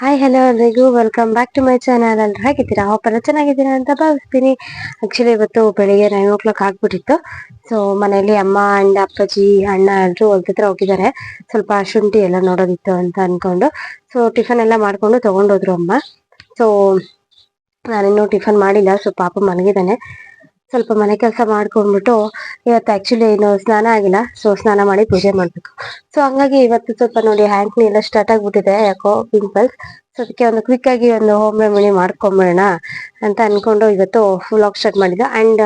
Hi hello ಎಲ್ರಿಗೂ. Welcome back to my channel ಎಲ್ರು ಹೇಗಿದ್ದೀರಾ? ಹೋಪಲ್ಲ ಚೆನ್ನಾಗಿದ್ದೀರಾ ಅಂತ ಭಾವಿಸ್ತೀನಿ. ಆ್ಯಕ್ಚುಲಿ ಇವತ್ತು ಬೆಳಿಗ್ಗೆ ನೈನ್ ಓ ಕ್ಲಾಕ್ ಆಗ್ಬಿಟ್ಟಿತ್ತು. ಸೊ ಮನೇಲಿ ಅಮ್ಮ ಅಂಡ್ ಅಪ್ಪಾಜಿ, ಅಣ್ಣ ಎಲ್ಲರೂ ಹೊಲ್ದ ಹತ್ರ ಹೋಗಿದ್ದಾರೆ. ಸ್ವಲ್ಪ ಶುಂಠಿ ಎಲ್ಲ ನೋಡೋದಿತ್ತು ಅಂತ ಅಂದ್ಕೊಂಡು ಸೊ ಟಿಫನ್ ಎಲ್ಲ ಮಾಡ್ಕೊಂಡು ತಗೊಂಡೋದ್ರು ಅಮ್ಮ. ಸೊ ನಾನಿನ್ನೂ ಟಿಫನ್ ಮಾಡಿಲ್ಲ. ಸೊ ಪಾಪ ಮಲಗಿದ್ದಾನೆ. ಸ್ವಲ್ಪ ಮನೆ ಕೆಲಸ ಮಾಡ್ಕೊಂಡ್ಬಿಟ್ಟು ಇವತ್ತು ಆಕ್ಚುಲಿ ಏನು ಸ್ನಾನ ಆಗಿಲ್ಲ ಸೊ ಸ್ನಾನ ಮಾಡಿ ಪೂಜೆ ಮಾಡಬೇಕು. ಸೊ ಹಂಗಾಗಿ ಇವತ್ತು ಸ್ವಲ್ಪ ನೋಡಿ ಹ್ಯಾಂಕ್ನಿ ಎಲ್ಲ ಸ್ಟಾರ್ಟ್ ಆಗ್ಬಿಟ್ಟಿದೆ, ಯಾಕೋ ಪಿಂಪಲ್ಸ್ ಸೊ ಅದಕ್ಕೆ ಒಂದು ಕ್ವಿಕ್ ಆಗಿ ಒಂದು ಹೋಮ್ ರೆಮಿಡಿ ಮಾಡ್ಕೊಂಬಿಡೋಣ ಅಂತ ಅಂದ್ಕೊಂಡು ಇವತ್ತು ಆಫ್ ಸ್ಟಾರ್ಟ್ ಮಾಡಿದ್ದೆ. ಅಂಡ್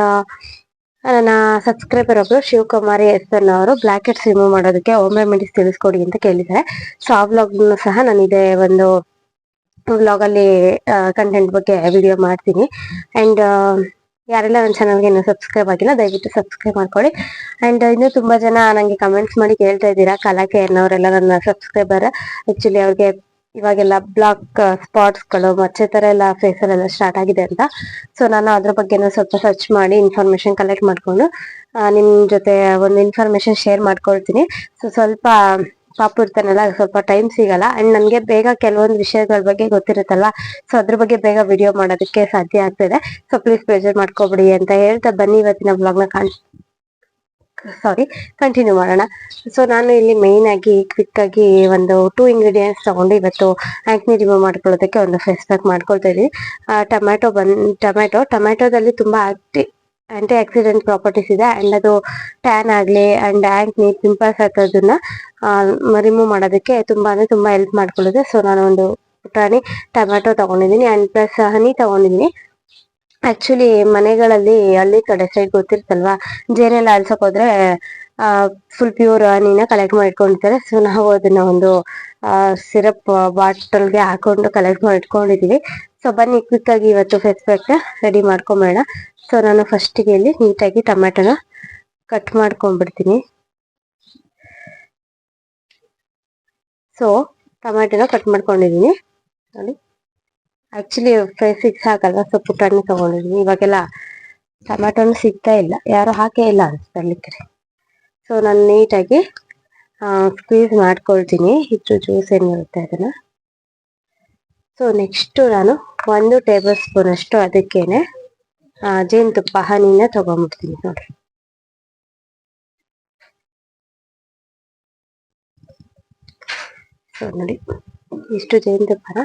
ನನ್ನ ಸಬ್ಸ್ಕ್ರೈಬರ್ ಒಬ್ಬರು ಶಿವಕುಮಾರಿ ಎಸ್ ಎನ್ ಅವರು ಬ್ಲ್ಯಾಕೆಟ್ಸ್ ರಿಮೂವ್ ಮಾಡೋದಕ್ಕೆ ಹೋಮ್ ರೆಮಿಡೀಸ್ ತಿಳಿಸ್ಕೊಡಿ ಅಂತ ಕೇಳಿದ್ದಾರೆ. ಸೊ ಆ ವ್ಲಾಗ್ನು ಸಹ ನಾನಿದೆ ಒಂದು ವ್ಲಾಗಲ್ಲಿ ಕಂಟೆಂಟ್ ಬಗ್ಗೆ ವಿಡಿಯೋ ಮಾಡ್ತೀನಿ. ಅಂಡ್ ಯಾರೆಲ್ಲ ನನ್ನ ಚಾನಲ್ಗೆ ಇನ್ನೂ ಸಬ್ಸ್ಕ್ರೈಬ್ ಆಗಿಲ್ಲ, ದಯವಿಟ್ಟು ಸಬ್ಸ್ಕ್ರೈಬ್ ಮಾಡ್ಕೊಳ್ಳಿ. ಆ್ಯಂಡ್ ಇನ್ನೂ ತುಂಬ ಜನ ನನಗೆ ಕಮೆಂಟ್ಸ್ ಮಾಡಿ ಕೇಳ್ತಾ ಇದ್ದೀರಾ ಕಲಾಕೆ ಅನ್ನೋರೆಲ್ಲ ನನ್ನ ಸಬ್ಸ್ಕ್ರೈಬರ್ ಆ್ಯಕ್ಚುಲಿ ಅವ್ರಿಗೆ ಇವಾಗೆಲ್ಲ ಬ್ಲಾಕ್ ಸ್ಪಾಟ್ಸ್ಗಳು ಮಚ್ಚೆ ಥರ ಎಲ್ಲ ಫೇಸಲ್ಲೆಲ್ಲ ಸ್ಟಾರ್ಟ್ ಆಗಿದೆ ಅಂತ. ಸೊ ನಾನು ಅದ್ರ ಬಗ್ಗೆನೂ ಸ್ವಲ್ಪ ಸರ್ಚ್ ಮಾಡಿ ಇನ್ಫಾರ್ಮೇಷನ್ ಕಲೆಕ್ಟ್ ಮಾಡ್ಕೊಂಡು ನಿಮ್ಮ ಜೊತೆ ಒಂದು ಇನ್ಫಾರ್ಮೇಷನ್ ಶೇರ್ ಮಾಡ್ಕೊಳ್ತೀನಿ. ಸೊ ಸ್ವಲ್ಪ ಪಾಪು ಇರ್ತಾನಲ್ಲ ಸ್ವಲ್ಪ ಟೈಮ್ ಸಿಗಲ್ಲ. ಅಂಡ್ ನನ್ಗೆ ಬೇಗ ಕೆಲವೊಂದು ವಿಷಯಗಳ ಬಗ್ಗೆ ಗೊತ್ತಿರುತ್ತಲ್ವಾ ಸೊ ಅದ್ರ ಬಗ್ಗೆ ಬೇಗ ವಿಡಿಯೋ ಮಾಡೋದಕ್ಕೆ ಸಾಧ್ಯ ಆಗ್ತದೆ. ಸೊ ಪ್ಲೀಸ್ ಪ್ರೆಜರ್ ಮಾಡ್ಕೋಬಿಡಿ ಅಂತ ಹೇಳ್ತಾ ಬನ್ನಿ ಇವತ್ತಿನ ಬ್ಲಾಗ್ನ ಕಾಣ್ ಸಾರಿ ಕಂಟಿನ್ಯೂ ಮಾಡೋಣ. ಸೊ ನಾನು ಇಲ್ಲಿ ಮೇಯ್ನ್ ಆಗಿ ಕ್ವಿಕ್ ಆಗಿ ಒಂದು ಟೂ ಇಂಗ್ರೀಡಿಯೆಂಟ್ಸ್ ತಗೊಂಡು ಇವತ್ತು ಆಕ್ನಿ ರಿಮೂವ್ ಮಾಡ್ಕೊಳ್ಳೋದಕ್ಕೆ ಒಂದು ಫೇಸ್ ಪ್ಯಾಕ್ ಮಾಡ್ಕೊಳ್ತಾ ಇದ್ದೀನಿ. ಟೊಮ್ಯಾಟೊ ಬಂದ್ ಟೊಮ್ಯಾಟೊ ಟೊಮ್ಯಾಟೊದಲ್ಲಿ ತುಂಬಾ ಆಕ್ಟಿ ಆಂಟಿ ಆಕ್ಸಿಡೆಂಟ್ ಪ್ರಾಪರ್ಟೀಸ್ ಇದೆ. ಅಂಡ್ ಅದು ಟ್ಯಾನ್ ಆಗ್ಲಿ ಅಂಡ್ ಆಂಕ್ನಿ ಪಿಂಪಲ್ಸ್ ಹತ್ತೋದನ್ನ ರಿಮೂವ್ ಮಾಡೋದಕ್ಕೆ ತುಂಬಾ ಅಂದರೆ ತುಂಬಾ ಹೆಲ್ಪ್ ಮಾಡ್ಕೊಳ್ಳುತ್ತೆ ಸೊ ನಾನು ಒಂದು ಪುಟಾಣಿ ಟೊಮ್ಯಾಟೊ ತೊಗೊಂಡಿದ್ದೀನಿ ಆ್ಯಂಡ್ ಪ್ಲಸ್ ಹನಿ ತೊಗೊಂಡಿದ್ದೀನಿ. ಆ್ಯಕ್ಚುಲಿ ಮನೆಗಳಲ್ಲಿ ಹಳ್ಳಿ ಕಡೆ ಸೈಡ್ ಗೊತ್ತಿರ್ತಲ್ವಾ ಜೇನೆಲ್ಲ ಅಲ್ಸೋಕೆ ಹೋದ್ರೆ ಫುಲ್ ಪ್ಯೂರ್ ಹನಿನ ಕಲೆಕ್ಟ್ ಮಾಡಿ ಇಟ್ಕೊಂಡಿರ್ತಾರೆ ಸೊ ನಾವು ಅದನ್ನ ಒಂದು ಸಿರಪ್ ಬಾಟಲ್ಗೆ ಹಾಕೊಂಡು ಕಲೆಕ್ಟ್ ಮಾಡಿ ಇಟ್ಕೊಂಡಿದೀವಿ ಸೊ ಬನ್ನಿ ಕ್ವಿಕ್ ಆಗಿ ಇವತ್ತು ಫೇಸ್ ಪ್ಯಾಕ್ ರೆಡಿ ಮಾಡ್ಕೊಂಬೇಡ ಸೊ ನಾನು ಫಸ್ಟಿಗೆ ಇಲ್ಲಿ ನೀಟಾಗಿ ಟೊಮೆಟೊನ ಕಟ್ ಮಾಡ್ಕೊಂಡ್ಬಿಡ್ತೀನಿ. ಸೊ ಟೊಮೆಟೊನ ಕಟ್ ಮಾಡ್ಕೊಂಡಿದ್ದೀನಿ ನೋಡಿ. ಆಕ್ಚುಲಿ ಸಿಕ್ಸ್ ಹಾಕಲ್ವ ಸೊ ಪುಟಾಣಿ ತಗೊಂಡಿದೀನಿ. ಇವಾಗೆಲ್ಲ ಟೊಮ್ಯಾಟೊನು ಸಿಗ್ತಾ ಇಲ್ಲ. ಯಾರು ಹಾಕೇ ಇಲ್ಲ ಅನ್ಸ್ತಲಿಕ್ಕೆ ಸೊ ನಾನು ನೀಟಾಗಿ ಸ್ಕ್ವೀಸ್ ಮಾಡ್ಕೊಳ್ತೀನಿ. ಇದ್ರ ಜ್ಯೂಸ್ ಏನಿರುತ್ತೆ ಅದನ್ನ. ಸೊ ನೆಕ್ಸ್ಟು ನಾನು ಒಂದು ಟೇಬಲ್ ಸ್ಪೂನ್ ಅಷ್ಟು ಅದಕ್ಕೇನೆ ಜೇನುತುಪ್ಪ, ಹನಿನ ತಗೊಂಡ್ಬಿಡ್ತೀನಿ ನೋಡಿ ಸೊ ನೋಡಿ, ಇಷ್ಟು ಜೇನುತುಪ್ಪನ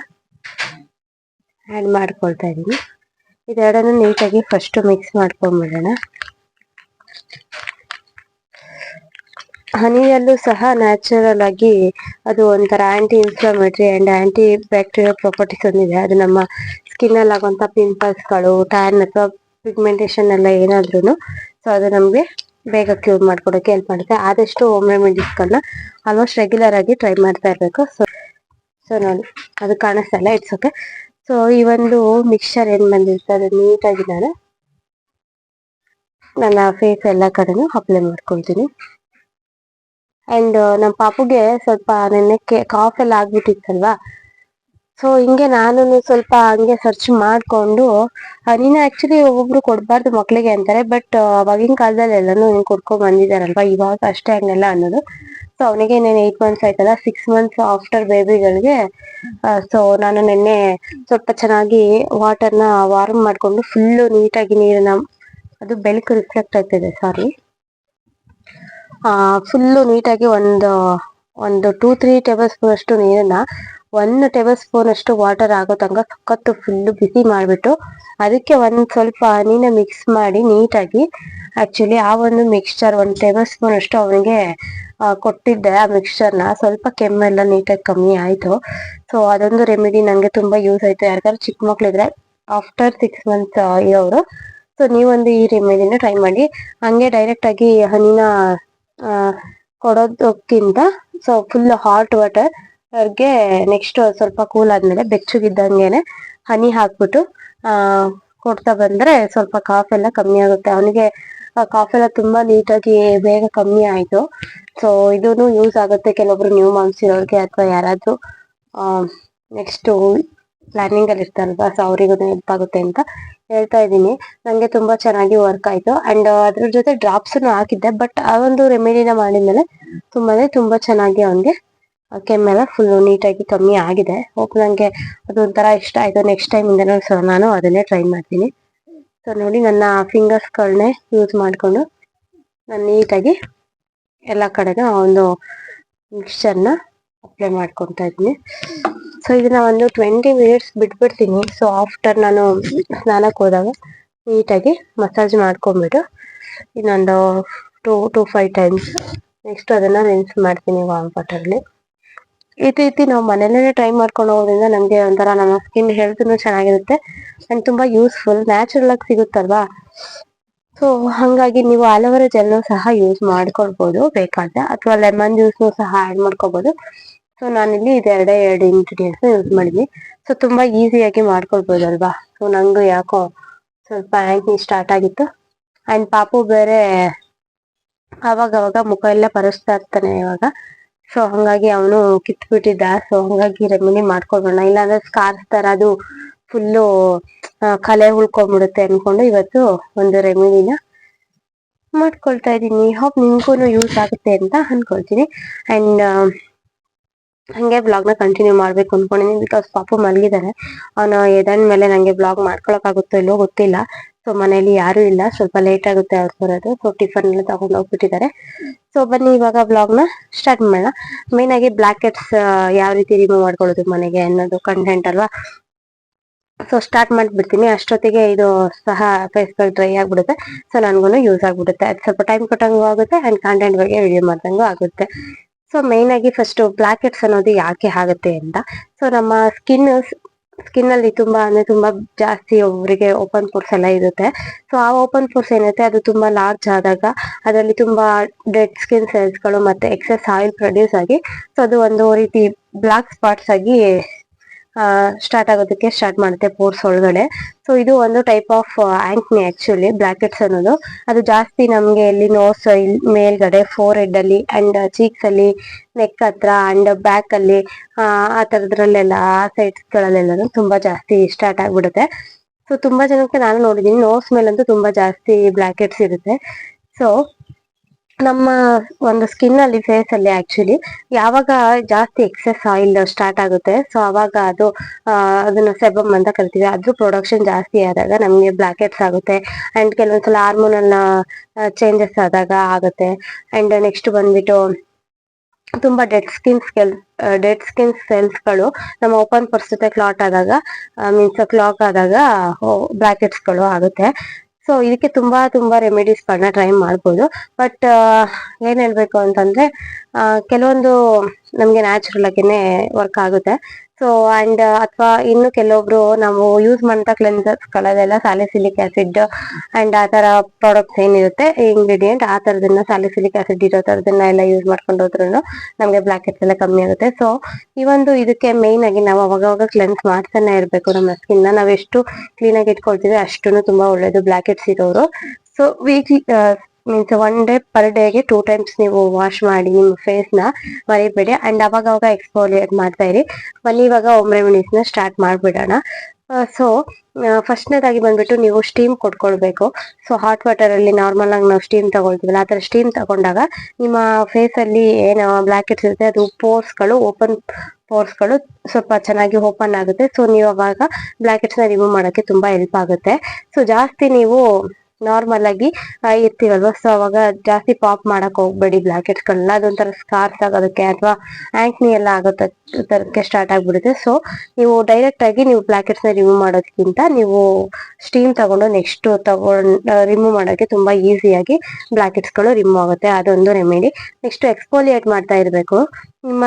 ಆ್ಯಡ್ ಮಾಡ್ಕೊಳ್ತಾ ಇದ್ದೀನಿ. ಇದೆರಡನ್ನು ನೀಟಾಗಿ ಫಸ್ಟು ಮಿಕ್ಸ್ ಮಾಡ್ಕೊಂಡ್ಬಿಡೋಣ ಹನಿಯಲ್ಲೂ ಸಹ ನ್ಯಾಚುರಲ್ ಆಗಿ ಅದು ಒಂಥರ anti inflammatory and antibacterial properties ಒಂದಿದೆ. ಅದು ನಮ್ಮ ಸ್ಕಿನ್ ಅಲ್ಲಿ ಆಗುವಂತ ಪಿಂಪಲ್ಸ್ಗಳು ಟ್ಯಾನ್ ಅಥವಾ ಪಿಗ್ಮೆಂಟೇಶನ್ ಎಲ್ಲ ಏನಾದ್ರೂ ಸೊ ಅದು ನಮಗೆ ಬೇಗ ಕ್ಯೂರ್ ಮಾಡ್ಕೊಡೋಕೆ ಹೆಲ್ಪ್ ಮಾಡುತ್ತೆ. ಆದಷ್ಟು ಹೋಮ್ ರೆಮಿಡೀಸ್ಗಳನ್ನ ಆಲ್ಮೋಸ್ಟ್ ರೆಗ್ಯುಲರ್ ಆಗಿ ಟ್ರೈ ಮಾಡ್ತಾ ಇರಬೇಕು. ಸೊ ಸೊ ನೋಡಿ, ಅದು ಕಾಣಿಸ್ತಾ ಇಲ್ಲ ಇಟ್ಸ್ ಓಕೆ ಸೊ ಈ ಒಂದು ಮಿಕ್ಸ್ಚರ್ ಏನ್ ಬಂದಿರುತ್ತೆ, ಅದು ನೀಟಾಗಿ ನಾನು, ನನ್ನ ಫೇಸ್ ಎಲ್ಲ ಕಡೆನೂ ಅಪ್ಲೈ ಮಾಡ್ಕೊಳ್ತೀನಿ. ಅಂಡ್ ನಮ್ಮ ಪಾಪುಗೆ ಸ್ವಲ್ಪ ನೆನ್ನೆ ಕಾಫ್ ಎಲ್ಲ ಆಗ್ಬಿಟ್ಟಿತ್ತಲ್ವಾ? ಸೊ ಹಿಂಗೆ ನಾನು ಸ್ವಲ್ಪ ಹಂಗೆ ಸರ್ಚ್ ಮಾಡಿಕೊಂಡು ನೀನು ಆಕ್ಚುಲಿ ಒಬ್ಬೊಬ್ರು ಕೊಡಬಾರ್ದು ಮಕ್ಕಳಿಗೆ ಅಂತಾರೆ ಬಟ್ ಅವಾಗಿನ ಕಾಲದಲ್ಲಿ ಎಲ್ಲಾನು ಕೊಡ್ಕೊಂಡ್ ಬಂದಿದಾರಲ್ವಾ ಇವಾಗ ಅಷ್ಟೇ ಹಂಗೆಲ್ಲ ಅನ್ನೋದು. ಸೊ ಅವನಿಗೆ ನೀನು ಏಯ್ಟ್ ಮಂತ್ಸ್ ಆಯ್ತಲ್ಲ ಸಿಕ್ಸ್ ಮಂತ್ಸ್ ಆಫ್ಟರ್ ಬೇಬಿಗಳಿಗೆ ಸೊ ನಾನು ನಿನ್ನೆ ಸ್ವಲ್ಪ ಚೆನ್ನಾಗಿ ವಾಟರ್ನ ವಾರ್ಮ್ ಮಾಡಿಕೊಂಡು ಫುಲ್ಲು ನೀಟಾಗಿ ನೀರನ್ನ, ಅದು ಬೆಳಕು ರಿಫ್ಲೆಕ್ಟ್ ಆಗ್ತಿದೆ ಸಾರಿ ಫುಲ್ಲು ನೀಟಾಗಿ ಒಂದು ಒಂದು ಟೂ ತ್ರೀ ಟೇಬಲ್ ಸ್ಪೂನ್ ಅಷ್ಟು ನೀರನ್ನ, ಒಂದು ಟೇಬಲ್ ಸ್ಪೂನ್ ಅಷ್ಟು ವಾಟರ್ ಆಗೋ ತನಕ ಸಖತ್ತು ಫುಲ್ಲು ಬಿಸಿ ಮಾಡಿಬಿಟ್ಟು, ಅದಕ್ಕೆ ಒಂದು ಸ್ವಲ್ಪ ಹನಿನ ಮಿಕ್ಸ್ ಮಾಡಿ ನೀಟಾಗಿ ಆ್ಯಕ್ಚುಲಿ ಆ ಒಂದು ಮಿಕ್ಸ್ಚರ್ ಒಂದ್ ಟೇಬಲ್ ಸ್ಪೂನ್ ಅಷ್ಟು ಅವನಿಗೆ ಕೊಟ್ಟಿದ್ದೆ ಆ ಮಿಕ್ಸ್ಚರ್ನ ಸ್ವಲ್ಪ ಕೆಮ್ಮೆಲ್ಲ ನೀಟಾಗಿ ಕಮ್ಮಿ ಆಯ್ತು. ಸೊ ಅದೊಂದು ರೆಮಿಡಿ ನನಗೆ ತುಂಬಾ ಯೂಸ್ ಆಯ್ತು. ಯಾರಿಗಾದ್ರು ಚಿಕ್ಕ ಮಕ್ಳಿದ್ರೆ ಆಫ್ಟರ್ ಸಿಕ್ಸ್ ಮಂತ್ಸ್ ಇರೋರು ಸೊ ನೀವೊಂದು ಈ ರೆಮಿಡಿನ ಟ್ರೈ ಮಾಡಿ. ಹಂಗೆ ಡೈರೆಕ್ಟ್ ಆಗಿ ಹನಿನ ಕೊಡೋದಕ್ಕಿಂತ ಸೊ ಫುಲ್ ಹಾಟ್ ವಾಟರ್ ಅವ್ರಿಗೆ ನೆಕ್ಸ್ಟ್ ಸ್ವಲ್ಪ ಕೂಲ್ ಆದ್ಮೇಲೆ ಬೆಚ್ಚಗಿದ್ದಂಗೆನೆ ಹನಿ ಹಾಕ್ಬಿಟ್ಟು ಕೊಡ್ತಾ ಬಂದ್ರೆ ಸ್ವಲ್ಪ ಕಾಫ್ ಎಲ್ಲ ಕಮ್ಮಿ ಆಗುತ್ತೆ. ಅವನಿಗೆ ಕಾಫ್ ಎಲ್ಲ ತುಂಬಾ ನೀಟಾಗಿ ಬೇಗ ಕಮ್ಮಿ ಆಯ್ತು. ಸೊ ಇದೂನು ಯೂಸ್ ಆಗುತ್ತೆ ಕೆಲವೊಬ್ರು ನ್ಯೂ ಮಾಮ್ಸ್ ಇರೋರಿಗೆ ಅಥವಾ ಯಾರಾದ್ರೂ ನೆಕ್ಸ್ಟ್ ಪ್ಲಾನಿಂಗ್ ಅಲ್ಲಿ ಇರ್ತಾರಲ್ವಾ ಸೊ ಅವರಿಗೂ ಹೆಲ್ಪ್ ಆಗುತ್ತೆ ಅಂತ. ಹೇಳ್ತಾ ಇದ್ದೀನಿ. ನಂಗೆ ತುಂಬಾ ಚೆನ್ನಾಗಿ ವರ್ಕ್ ಆಯ್ತು. ಅಂಡ್ ಅದ್ರ ಜೊತೆ ಡ್ರಾಪ್ಸ್ ಹಾಕಿದ್ದೆ. ಬಟ್ ಆ ಒಂದು ರೆಮಿಡಿನ ಮಾಡಿದ್ಮೇಲೆ ತುಂಬಾನೇ ತುಂಬಾ ಚೆನ್ನಾಗಿ ಅವನ್ಗೆ ಕೆಮ್ಮೆಲ್ಲ ಫುಲ್ ನೀಟಾಗಿ ಕಮ್ಮಿ ಆಗಿದೆ. ಹೋಪ್ ನನಗೆ ಅದೊಂಥರ ಇಷ್ಟ ಆಯ್ತು. ನೆಕ್ಸ್ಟ್ ಟೈಮ್ ಸೊ, ನಾನು ಅದನ್ನೇ ಟ್ರೈ ಮಾಡ್ತೀನಿ. ಸೊ ನೋಡಿ ನನ್ನ ಫಿಂಗರ್ಸ್ಗಳನ್ನೇ ಯೂಸ್ ಮಾಡಿಕೊಂಡು ನಾನು ನೀಟಾಗಿ ಎಲ್ಲ ಕಡೆನೂ ಆ ಒಂದು ಮಿಕ್ಸ್ಚರ್ನ ಅಪ್ಲೈ ಮಾಡ್ಕೊತಾ ಇದ್ದೀನಿ. ಸೊ ಇದನ್ನ ಒಂದು ಟ್ವೆಂಟಿ ಮಿನಿಟ್ಸ್ ಬಿಟ್ಬಿಡ್ತೀನಿ. ಸೊ ಆಫ್ಟರ್ ನಾನು ಸ್ನಾನಕ್ಕೆ ಹೋದಾಗ ನೀಟಾಗಿ ಮಸಾಜ್ ಮಾಡ್ಕೊಂಡ್ಬಿಟ್ಟು ಇನ್ನೊಂದು two to five times next ಅದನ್ನ ರಿನ್ಸ್ ಮಾಡ್ತೀನಿ ವಾಮ್ ವಾಟರ್ಲಿ ಈ ರೀತಿ ನಾವು ಮನೇಲೇ ಟ್ರೈ ಮಾಡ್ಕೊಂಡು ಹೋಗೋದ್ರಿಂದ ನಮಗೆ ಒಂಥರ ನಮ್ಮ ಸ್ಕಿನ್ ಹೆಲ್ತ್ನು ಚೆನ್ನಾಗಿರುತ್ತೆ ಅಂಡ್ ತುಂಬಾ ಯೂಸ್ಫುಲ್ ನ್ಯಾಚುರಲ್ ಆಗಿ ಸಿಗುತ್ತಲ್ವಾ? ಸೊ ಹಾಗಾಗಿ ನೀವು ಆಲೋವೆರಾ ಜೆಲ್ನು ಸಹ ಯೂಸ್ ಮಾಡ್ಕೊಳ್ಬೋದು ಬೇಕಾದ್ರೆ, ಅಥವಾ ಲೆಮನ್ ಜ್ಯೂಸ್ನು ಸಹ ಆಡ್ ಮಾಡ್ಕೋಬಹುದು ಸೊ ನಾನಿಲ್ಲಿ ಇದೆರಡೇ ಎರಡು ಇಂಗ್ರೀಡಿಯೆಂಟ್ಸ್ ಯೂಸ್ ಮಾಡಿದ್ವಿ ಸೊ ತುಂಬಾ ಈಸಿಯಾಗಿ ಮಾಡ್ಕೊಳ್ಬೋದಲ್ವಾ? ಸೊ ನಂಗೂ ಯಾಕೋ ಸ್ವಲ್ಪ ಆಂಕ್ನಿ ಸ್ಟಾರ್ಟ್ ಆಗಿತ್ತು. ಅಂಡ್ ಪಾಪು ಬೇರೆ ಅವಾಗ ಅವಾಗ ಮುಖ ಎಲ್ಲ ಪರಸ್ತಾ ಇರ್ತಾನೆ ಇವಾಗ. ಸೊ ಹಂಗಾಗಿ ಅವನು ಕಿತ್ಬಿಟ್ಟಿದ್ದ. ಸೊ ಹಂಗಾಗಿ ರೆಮಿನಿ ಮಾಡ್ಕೊಳ್ಬೋಣ ಇಲ್ಲಾಂದ್ರೆ ಸ್ಕಾರ್ಸ್ ತರ ಅದು ಫುಲ್ಲು ಕಲೆ ಉಳ್ಕೊಂಡ್ಬಿಡುತ್ತೆ ಅನ್ಕೊಂಡು ಇವತ್ತು ಒಂದು ರೆಮಿನಿನ ಮಾಡ್ಕೊಳ್ತಾ ಇದ್ದೀನಿ ಹೋಪ್ ನಿಮ್ಗೂ ಯೂಸ್ ಆಗುತ್ತೆ ಅಂತ ಅನ್ಕೊಳ್ತೀನಿ. ಅಂಡ್ ಹಂಗೆ ಬ್ಲಾಗ್ನ ಕಂಟಿನ್ಯೂ ಮಾಡ್ಬೇಕು ಅನ್ಕೊಂಡಿದ್ದೀನಿ ಬಿಕಾಸ್ ಪಾಪು ಮಲಗಿದ್ದಾರೆ ಅವನು ಎದನ್ ಮೇಲೆ ನಂಗೆ ಬ್ಲಾಗ್ ಮಾಡ್ಕೊಳಕ್ ಆಗುತ್ತೋ ಇಲ್ಲೋ ಗೊತ್ತಿಲ್ಲ. ಸೊ ಮನೇಲಿ ಯಾರು ಇಲ್ಲ. ಸ್ವಲ್ಪ ಲೇಟ್ ಆಗುತ್ತೆ ಅವ್ರು ಬರೋದು. ಸೊ ಟಿಫನ್ ಎಲ್ಲ ತಗೊಂಡ್ ಹೋಗ್ಬಿಟ್ಟಿದ್ದಾರೆ ಸೊ ಬನ್ನಿ ಇವಾಗ ಬ್ಲಾಗ್ನ ಸ್ಟಾರ್ಟ್ ಮಾಡೋಣ. ಮೇನ್ ಆಗಿ ಬ್ಲಾಕೆಟ್ಸ್ ಯಾವ ರೀತಿ ರಿಮೂವ್ ಮಾಡ್ಕೊಳ್ಳೋದು ಮನೆಗೆ ಅನ್ನೋದು ಕಂಟೆಂಟ್ ಅಲ್ವಾ? ಸೊ ಸ್ಟಾರ್ಟ್ ಮಾಡ್ಬಿಡ್ತೀನಿ. ಅಷ್ಟೊತ್ತಿಗೆ ಇದು ಸಹ ಫೇಸ್ ಪ್ಯಾಕ್ ಡ್ರೈ ಆಗ್ಬಿಡುತ್ತೆ. ಸೊ ನನ್ಗೂ ಯೂಸ್ ಆಗ್ಬಿಡುತ್ತೆ. ಅದು ಸ್ವಲ್ಪ ಟೈಮ್ ಕೊಟ್ಟಂಗೂ ಆಗುತ್ತೆ ಅಂಡ್ ಕಂಟೆಂಟ್ ಬಗ್ಗೆ ವಿಡಿಯೋ ಮಾಡ್ದಂಗೂ ಆಗುತ್ತೆ. ಸೊ ಮೇನ್ ಆಗಿ ಫಸ್ಟ್ ಬ್ಲಾಕೆಟ್ಸ್ ಅನ್ನೋದು ಯಾಕೆ ಆಗುತ್ತೆ ಅಂತ. ಸೊ ನಮ್ಮ ಸ್ಕಿನ್ ಸ್ಕಿನ್ ಅಲ್ಲಿ ತುಂಬಾ ಅಂದ್ರೆ ತುಂಬಾ ಜಾಸ್ತಿ ಒಬ್ಬರಿಗೆ ಓಪನ್ ಪೋರ್ಸ್ ಎಲ್ಲ ಇರುತ್ತೆ. ಸೊ ಆ ಓಪನ್ ಪೋರ್ಸ್ ಏನಿರುತ್ತೆ, ಅದು ತುಂಬಾ ಲಾರ್ಜ್ ಆದಾಗ ಅದರಲ್ಲಿ ತುಂಬಾ ಡೆಡ್ ಸ್ಕಿನ್ ಸೆಲ್ಸ್ಗಳು ಮತ್ತೆ ಎಕ್ಸೆಸ್ ಆಯಿಲ್ ಪ್ರೊಡ್ಯೂಸ್ ಆಗಿ ಸೊ ಅದು ಒಂದು ರೀತಿ ಬ್ಲಾಕ್ ಸ್ಪಾಟ್ಸ್ ಆಗಿ ಸ್ಟಾರ್ಟ್ ಆಗೋದಕ್ಕೆ ಸ್ಟಾರ್ಟ್ ಮಾಡುತ್ತೆ ಪೋರ್ಸ್ ಒಳಗಡೆ. ಸೊ ಇದು ಒಂದು type of acne actually blackheads ಅನ್ನೋದು. ಅದು ಜಾಸ್ತಿ ನಮ್ಗೆ ಇಲ್ಲಿ ನೋಸ್ ಮೇಲ್ಗಡೆ ಫೋರ್ ಹೆಡ್ ಅಲ್ಲಿ ಅಂಡ್ ಚೀಕ್ಸ್ ಅಲ್ಲಿ ನೆಕ್ ಹತ್ರ ಅಂಡ್ ಬ್ಯಾಕ್ ಅಲ್ಲಿ, ಆ ತರದ್ರಲ್ಲೆಲ್ಲ, ಆ ಸೈಡ್ಸ್ ಗಳಲ್ಲೆಲ್ಲ ತುಂಬಾ ಜಾಸ್ತಿ ಸ್ಟಾರ್ಟ್ ಆಗ್ಬಿಡುತ್ತೆ. ಸೊ ತುಂಬಾ ಜನಕ್ಕೆ ನಾನು ನೋಡಿದೀನಿ ನೋಸ್ ಮೇಲಂತೂ ತುಂಬಾ ಜಾಸ್ತಿ ಬ್ಲಾಕೆಟ್ಸ್ ಇರುತ್ತೆ. ಸೊ ನಮ್ಮ ಒಂದು ಸ್ಕಿನ್ ಅಲ್ಲಿ ಫೇಸ್ ಅಲ್ಲಿ ಆಕ್ಚುಲಿ ಯಾವಾಗ ಜಾಸ್ತಿ ಎಕ್ಸೆಸ್ ಆಯಿಲ್ ಸ್ಟಾರ್ಟ್ ಆಗುತ್ತೆ. ಸೊ ಅವಾಗ ಅದು ಅದನ್ನ ಸೆಬಮ್ ಅಂತ ಕರಿತೀವಿ. ಅದ್ರ ಪ್ರೊಡಕ್ಷನ್ ಜಾಸ್ತಿ ಆದಾಗ ನಮಗೆ ಬ್ಲಾಕೆಟ್ಸ್ ಆಗುತ್ತೆ. ಅಂಡ್ ಕೆಲವೊಂದ್ಸಲ ಹಾರ್ಮೋನಲ್ ಚೇಂಜಸ್ ಆದಾಗ ಆಗುತ್ತೆ. ಅಂಡ್ ನೆಕ್ಸ್ಟ್ ಬಂದ್ಬಿಟ್ಟು ತುಂಬಾ ಡೆಡ್ ಸ್ಕಿನ್ ಸ್ಕೆಲ್ ಡೆಡ್ ಸ್ಕಿನ್ ಸೆಲ್ಸ್ಗಳು ನಮ್ಮ ಓಪನ್ ಪರ್ಸ್ ಜೊತೆ ಕ್ಲಾಟ್ ಆದಾಗ ಮೀನ್ಸ್ ಕ್ಲಾಕ್ ಆದಾಗ ಬ್ಲಾಕೆಟ್ಸ್ಗಳು ಆಗುತ್ತೆ. ಸೊ ಇದಕ್ಕೆ ತುಂಬಾ ತುಂಬಾ ರೆಮಿಡೀಸ್ ಗಳನ್ನ ಟ್ರೈ ಮಾಡ್ಬೋದು. ಬಟ್ ಏನ್ ಹೇಳ್ಬೇಕು ಅಂತಂದ್ರೆ ಕೆಲವೊಂದು ನಮ್ಗೆ ನ್ಯಾಚುರಲ್ ಆಗಿನೇ ವರ್ಕ್ ಆಗುತ್ತೆ. ಸೊ ಅಂಡ್ ಅಥವಾ ಇನ್ನು ಕೆಲವೊಬ್ರು ನಾವು ಯೂಸ್ ಮಾಡಿದ ಕ್ಲೆನ್ಸರ್ಸ್ ಗಳಲ್ಲೆಲ್ಲ ಸ್ಯಾಲಿಸಿಲಿಕ್ ಆಸಿಡ್ ಅಂಡ್ ಆ ತರ ಪ್ರಾಡಕ್ಟ್ಸ್ ಏನಿರುತ್ತೆ ಇಂಗ್ರೀಡಿಯೆಂಟ್ ಆ ತರದನ್ನ ಸ್ಯಾಲಿಸಿಲಿಕ್ ಆಸಿಡ್ ಇರೋ ತರದನ್ನ ಎಲ್ಲ ಯೂಸ್ ಮಾಡ್ಕೊಂಡು ಹೋದ್ರು ನಮ್ಗೆ ಹೆಡ್ಸ್ ಎಲ್ಲ ಕಮ್ಮಿ ಆಗುತ್ತೆ. ಸೊ ಈ ಒಂದು ಇದಕ್ಕೆ ಮೇನ್ ಆಗಿ ನಾವು ಅವಾಗವಾಗ ಕ್ಲೆನ್ಸ್ ಮಾಡ್ತಾನೆ ಇರ್ಬೇಕು ನಮ್ಮ ಸ್ಕಿನ್ ನಾವ್ ಎಷ್ಟು ಕ್ಲೀನ್ ಆಗಿ ಇಟ್ಕೊಳ್ತೀವಿ ಅಷ್ಟು ತುಂಬಾ ಒಳ್ಳೇದು ಬ್ಲಾಕೆಟ್ಸ್ ಇರೋರು. So weekly means one day per ಡೇಗೆ ಟೂ ಟೈಮ್ಸ್ ನೀವು ವಾಶ್ ಮಾಡಿ ನಿಮ್ಮ ಫೇಸ್ನ ಮರಿಬೇಡಿ. ಅಂಡ್ ಅವಾಗ ಅವಾಗ ಎಕ್ಸ್ಪೋಲಿಯೇಟ್ ಮಾಡ್ತಾ ಇರಿ. ಬನ್ನಿ ಇವಾಗ ಓಮ್ ರೆಮಿಡೀಸ್ನ ಸ್ಟಾರ್ಟ್ ಮಾಡ್ಬಿಡೋಣ. ಸೊ ಫಸ್ಟ್ನೇದಾಗಿ ಬಂದ್ಬಿಟ್ಟು ನೀವು ಸ್ಟೀಮ್ ಕೊಟ್ಕೊಳ್ಬೇಕು. ಸೊ ಹಾಟ್ ವಾಟರ್ ಅಲ್ಲಿ ನಾರ್ಮಲ್ ಆಗಿ ನಾವು ಸ್ಟೀಮ್ ತಗೊಳ್ತೀವಲ್ಲ, ಆ ತರ ಸ್ಟೀಮ್ ತಗೊಂಡಾಗ ನಿಮ್ಮ ಫೇಸ್ ಅಲ್ಲಿ ಏನು ಬ್ಲಾಕೆಟ್ಸ್ ಇರುತ್ತೆ, ಅದು ಪೋರ್ಸ್ಗಳು ಓಪನ್ ಪೋರ್ಸ್ಗಳು ಸ್ವಲ್ಪ ಚೆನ್ನಾಗಿ ಓಪನ್ ಆಗುತ್ತೆ. ಸೊ ನೀವು ಅವಾಗ ಬ್ಲಾಕೆಟ್ಸ್ನ ರಿಮೂವ್ ಮಾಡೋಕ್ಕೆ ತುಂಬಾ ಹೆಲ್ಪ್ ಆಗುತ್ತೆ. ಸೊ ಜಾಸ್ತಿ ನೀವು ನಾರ್ಮಲ್ ಆಗಿ ಇರ್ತೀವಲ್ವಾ? ಸೊ ಅವಾಗ ಜಾಸ್ತಿ ಪಾಪ್ ಮಾಡಕ್ ಹೋಗ್ಬೇಡಿ ಬ್ಲಾಕೆಟ್ಸ್ ಗಳನ್ನ. ಅದೊಂಥರ ಸ್ಕಾರ್ಸ್ ಆಗೋದಕ್ಕೆ ಅಥವಾ ಆಂಕ್ನಿ ಎಲ್ಲ ಆಗೋದಕ್ಕೆ ಸ್ಟಾರ್ಟ್ ಆಗ್ಬಿಡುತ್ತೆ. ಸೊ ನೀವು ಡೈರೆಕ್ಟ್ ಆಗಿ ನೀವು ಬ್ಲಾಕೆಟ್ಸ್ನ ರಿಮೂವ್ ಮಾಡೋದಕ್ಕಿಂತ ನೀವು ಸ್ಟೀಮ್ ತಗೊಂಡು ನೆಕ್ಸ್ಟ್ ತಗೊಂಡ್ ರಿಮೂವ್ ಮಾಡೋಕೆ ತುಂಬಾ ಈಸಿಯಾಗಿ ಬ್ಲಾಕೆಟ್ಸ್ಗಳು ರಿಮೂವ್ ಆಗುತ್ತೆ. ಅದೊಂದು ರೆಮಿಡಿ ನೆಕ್ಸ್ಟ್ ಎಕ್ಸ್ಪೋಲಿಯೇಟ್ ಮಾಡ್ತಾ ಇರ್ಬೇಕು. ನಿಮ್ಮ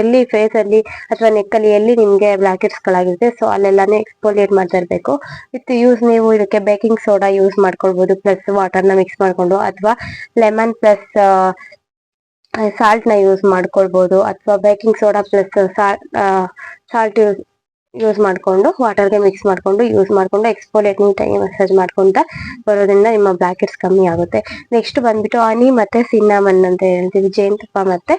ಎಲ್ಲಿ ಫೇಸ್ ಅಲ್ಲಿ ಅಥವಾ ನೆಕ್ ಅಲ್ಲಿ ಎಲ್ಲಿ ನಿಮ್ಗೆ ಬ್ಲಾಕೆಟ್ಸ್ ಗಳಾಗಿರುತ್ತೆ ಸೊ ಅಲ್ಲೆಲ್ಲಾನೇ ಎಕ್ಸ್ಪೋಲಿಯೇಟ್ ಮಾಡ್ತಾ ಇರಬೇಕು. ವಿತ್ ಯೂಸ್ ನೀವು ಇದಕ್ಕೆ ಬೇಕಿಂಗ್ ಸೋಡಾ ಯೂಸ್ ಮಾಡ್ಕೊಳ್ಬಹುದು ಪ್ಲಸ್ ವಾಟರ್ನ ಮಿಕ್ಸ್ ಮಾಡ್ಕೊಂಡು, ಅಥವಾ ಲೆಮನ್ ಪ್ಲಸ್ ಸಾಲ್ಟ್ನ ಯೂಸ್ ಮಾಡ್ಕೊಳ್ಬಹುದು ಅಥವಾ baking soda plus salt use use ಮಾಡ್ಕೊಂಡು ವಾಟರ್ಗೆ ಮಿಕ್ಸ್ ಮಾಡ್ಕೊಂಡು ಯೂಸ್ ಮಾಡ್ಕೊಂಡು ಎಕ್ಸ್ಪೋಲೇಟ್ ನೀಟಾಗಿ ಮಸಾಜ್ ಮಾಡ್ಕೊಂತ ಬರೋದ್ರಿಂದ ನಿಮ್ಮ ಬ್ಲ್ಯಾಕೆಟ್ಸ್ ಕಮ್ಮಿ ಆಗುತ್ತೆ. ನೆಕ್ಸ್ಟ್ ಬಂದ್ಬಿಟ್ಟು ಹನಿ ಮತ್ತು ಸಿನ್ನಮನ್ ಅಂತ ಹೇಳ್ತೀವಿ, ಜೇನುತುಪ್ಪ ಮತ್ತು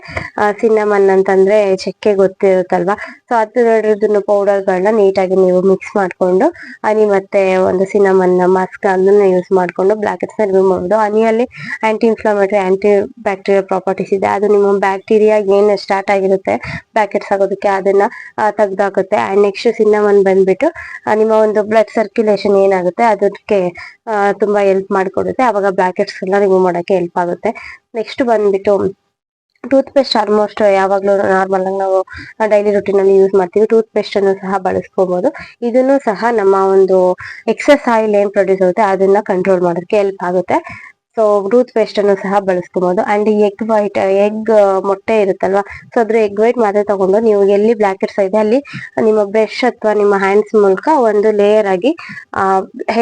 ಸಿನ್ನಮನ್ ಅಂತಂದ್ರೆ ಚಕ್ಕೆ ಗೊತ್ತಿರುತ್ತಲ್ವಾ? ಸೊ ಅದರದನ್ನು ಪೌಡರ್ಗಳನ್ನ ನೀಟಾಗಿ ನೀವು ಮಿಕ್ಸ್ ಮಾಡ್ಕೊಂಡು, ಹನಿ ಮತ್ತೆ ಒಂದು ಸಿನ್ನಮನ್ ಮಾಸ್ಕ್ ಅದನ್ನು ಯೂಸ್ ಮಾಡ್ಕೊಂಡು ಬ್ಲ್ಯಾಕೆಟ್ಸ್ನ ರಿಮೂವ್ ಮಾಡ್ಬೋದು. ಹನಿಯಲ್ಲಿ anti inflammatory anti bacterial properties ಇದೆ. ಅದು ನಿಮ್ಮ ಬ್ಯಾಕ್ಟೀರಿಯಾ ಏನು ಸ್ಟಾರ್ಟ್ ಆಗಿರುತ್ತೆ ಬ್ಲ್ಯಾಕೆಟ್ಸ್ ಆಗೋದಕ್ಕೆ ಅದನ್ನ ತೆಗೆದಾಕುತ್ತೆ. ಅಂಡ್ ನೆಕ್ಸ್ಟ್ ಸಿನ್ನಮನ್ ಬಂದ್ಬಿಟ್ಟು ನಿಮ್ಮ ಒಂದು ಬ್ಲಡ್ ಸರ್ಕ್ಯುಲೇಷನ್ ಏನಾಗುತ್ತೆ, ಅದಕ್ಕೆ ತುಂಬಾ ಹೆಲ್ಪ್ ಮಾಡಿಕೊಡುತ್ತೆ. ಅವಾಗ ಬ್ಲಾಕೆಟ್ಸ್ ಎಲ್ಲ ರಿಮೂವ್ ಮಾಡೋಕೆ ಹೆಲ್ಪ್ ಆಗುತ್ತೆ. ನೆಕ್ಸ್ಟ್ ಬಂದ್ಬಿಟ್ಟು ಟೂತ್ ಪೇಸ್ಟ್ ಆಲ್ಮೋಸ್ಟ್ ಯಾವಾಗ್ಲೂ ನಾರ್ಮಲ್ ಆಗಿ ನಾವು ಡೈಲಿ ರುಟೀನ್ ಅಲ್ಲಿ ಯೂಸ್ ಮಾಡ್ತೀವಿ. ಟೂತ್ ಪೇಸ್ಟ್ ಅನ್ನು ಸಹ ಬಳಸ್ಕೋಬಹುದು ಇದನ್ನು ಸಹ ನಮ್ಮ ಒಂದು ಎಕ್ಸಸ್ ಆಯಿಲ್ ಏನ್ ಪ್ರೊಡ್ಯೂಸ್ ಆಗುತ್ತೆ, ಅದನ್ನ ಕಂಟ್ರೋಲ್ ಮಾಡೋದಕ್ಕೆ ಹೆಲ್ಪ್ ಆಗುತ್ತೆ. ಸೊ ಟೂತ್ ಪೇಸ್ಟ್ ಅನ್ನು ಸಹ ಬಳಸ್ಕೋಬಹುದು ಅಂಡ್ ಎಗ್ ವೈಟ್ ಎಗ್ ಮೊಟ್ಟೆ ಇರುತ್ತಲ್ವಾ? ಸೊ ಅದ್ರ ಎಗ್ ವೈಟ್ ಮಾತ್ರ ತಗೊಂಡು ನೀವು ಎಲ್ಲಿ ಬ್ಲಾಕೆಟ್ಸ್ ಇದೆ, ಅಲ್ಲಿ ನಿಮ್ಮ ಬ್ರಷ್ ಅಥವಾ ನಿಮ್ಮ ಹ್ಯಾಂಡ್ಸ್ ಮೂಲಕ ಒಂದು ಲೇಯರ್ ಆಗಿ